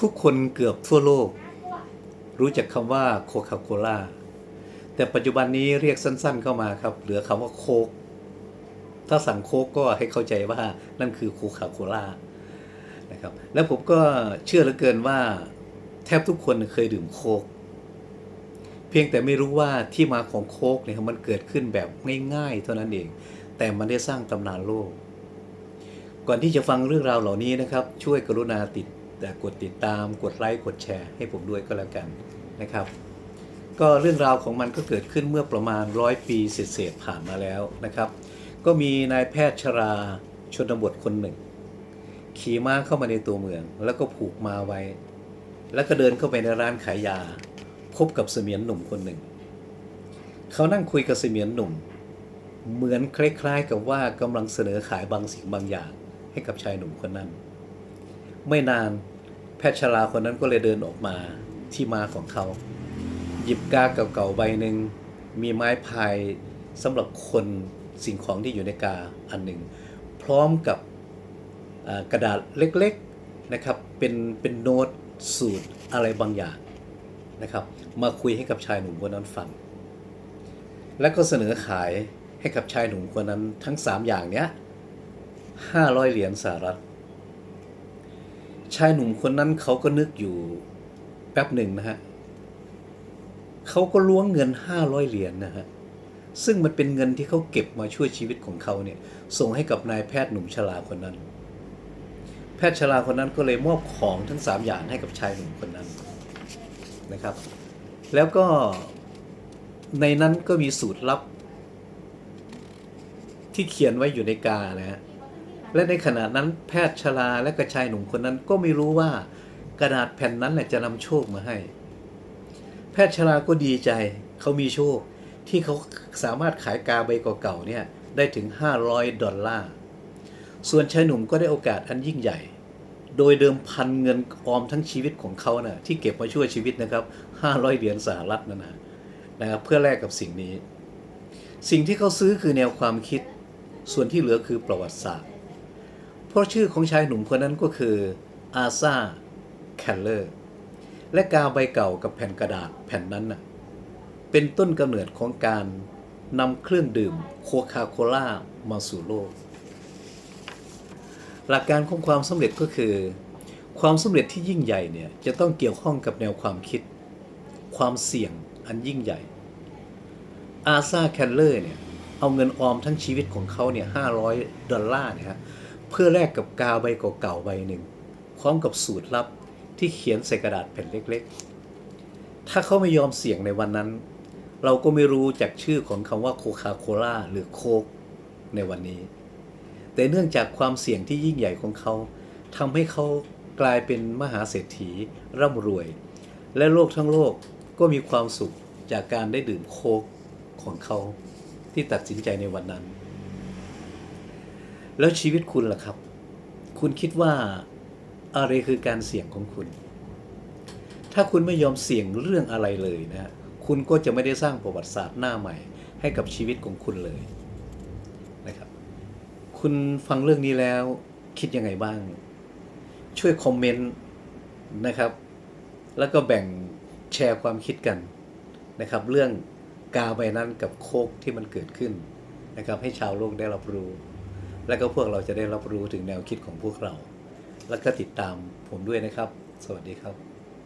ทุกคนเกือบทั่วโลก รู้จักคำว่าโคคาโคล่าแต่ปัจจุบันนี้เรียกสั้นๆเข้ามาครับ เหลือคำว่าโคกถ้าสั่งโคกก็ให้เข้าใจว่านั่นคือโคคาโคล่านะครับแล้วผมก็เชื่อเหลือเกินว่า แทบทุกคนเคยดื่มโคก เพียงแต่ไม่รู้ว่าที่มาของโคกเนี่ยมันเกิดขึ้นแบบง่ายๆ เท่านั้นเอง แต่มันได้สร้างตำนานโลก ก่อนที่จะฟังเรื่องราวเหล่านี้นะครับ ช่วยกรุณาติด กดติดตามกดไลค์กดแชร์ให้ผมด้วยก็แล้วกันนะครับ ก็เรื่องราวของมันก็เกิดขึ้นเมื่อประมาณร้อยปีเศษผ่านมาแล้วนะครับ ก็มีนายแพทย์ชราชนบทคนหนึ่ง ขี่ม้าเข้ามาในตัวเมือง แล้วก็ผูกม้าไว้ แล้วก็เดินเข้าไปในร้านขายยา พบกับเสมียนหนุ่มคนหนึ่ง เขานั่งคุยกับเสมียนหนุ่ม เหมือนคล้ายๆกับว่ากำลังเสนอขายบางสิ่งบางอย่างให้กับชายหนุ่มคนนั้น ไม่นาน แพทย์ชราคนนั้นก็เลยเดินออกมาที่มาของเขา หยิบกาเก่าๆใบหนึ่งมีไม้พายสำหรับคนสิ่งของที่อยู่ในกาอันหนึ่ง พร้อมกับกระดาษเล็กๆนะครับเป็นเป็นโน้ตสูตรอะไรบางอย่างนะครับ มาคุยให้กับชายหนุ่มคนนั้นฟัง แล้วก็เสนอขายให้กับชายหนุ่มคนนั้นทั้ง 3 อย่างเนี้ย500 เหรียญสหรัฐ ชายหนุ่มคนนั้นเขาก็นึกอยู่แป๊บหนึ่งนะฮะเขาก็ล้วงเงิน500เหรียญนะฮะซึ่งมันเป็นเงินที่เขาเก็บมาช่วยชีวิตของเขาเนี่ย ส่งให้กับนายแพทย์หนุ่มชราคนนั้น แพทย์ชราคนนั้นก็เลยมอบของทั้ง3อย่างให้กับชายหนุ่มคนนั้นนะครับ แล้วก็ในนั้นก็มีสูตรลับ ที่เขียนไว้อยู่ในกานะฮะ และในขณะนั้นแพทย์ชราและกระชายหนุ่มคนนั้นก็ไม่รู้ว่ากระดาษแผ่นนั้นแหละจะนำโชคมาให้ แพทย์ชราก็ดีใจเขามีโชคที่เขาสามารถขายกาใบเก่าๆเนี่ยได้ถึง 500 ดอลลาร์ ส่วนชายหนุ่มก็ได้โอกาสอันยิ่งใหญ่ โดยเดิมพันเงินออมทั้งชีวิตของเขานะ่ะที่เก็บมาช่วยชีวิตนะครับ 500 เหรียญสหรัฐนั่นนะนะครับเพื่อแลกกับสิ่งนี้ สิ่งที่เขาซื้อคือแนวความคิด ส่วนที่เหลือคือประวัติศาสตร์ เพราะชื่อของชายหนุ่มคนนั้นก็คืออาซาแคลเลอร์และกาวใบเก่ากับแผ่นกระดาษแผ่นนั้นน่ะเป็นต้นกำเนิดของการนำเครื่องดื่มโคคาโคล่ามาสู่โลก หลักการของความสำเร็จก็คือ ความสำเร็จที่ยิ่งใหญ่เนี่ยจะต้องเกี่ยวข้องกับแนวความคิด ความเสี่ยงอันยิ่งใหญ่ อาซาแคนเลอร์เนี่ยเอาเงินออมทั้งชีวิตของเขาเนี่ย500ดอลลาร์เนี่ยฮะ เพื่อแลกกับกาใบเก่าๆใบหนึ่ง พร้อมกับสูตรลับที่เขียนใส่กระดาษแผ่นเล็กๆ ถ้าเขาไม่ยอมเสี่ยงในวันนั้น เราก็ไม่รู้จากชื่อของคำว่าโคคาโคล่าหรือโคกในวันนี้ แต่เนื่องจากความเสี่ยงที่ยิ่งใหญ่ของเขาทำให้เขากลายเป็นมหาเศรษฐีร่ำรวย และโลกทั้งโลกก็มีความสุขจากการได้ดื่มโคกของเขาที่ตัดสินใจในวันนั้น แล้วชีวิตคุณล่ะครับ คุณคิดว่าอะไรคือการเสี่ยงของคุณ ถ้าคุณไม่ยอมเสี่ยงเรื่องอะไรเลยนะคุณก็จะไม่ได้สร้างประวัติศาสตร์หน้าใหม่ ให้กับชีวิตของคุณเลยนะครับ คุณฟังเรื่องนี้แล้วคิดยังไงบ้าง ช่วยคอมเมนต์นะครับ แล้วก็แบ่งแชร์ความคิดกันนะครับ เรื่องกาใบนั้นกับโคกที่มันเกิดขึ้นนะครับ ให้ชาวโลกได้รับรู้ และก็พวกเราจะได้รับรู้ถึงแนวคิดของพวกเรา แล้วก็ติดตามผมด้วยนะครับ สวัสดีครับ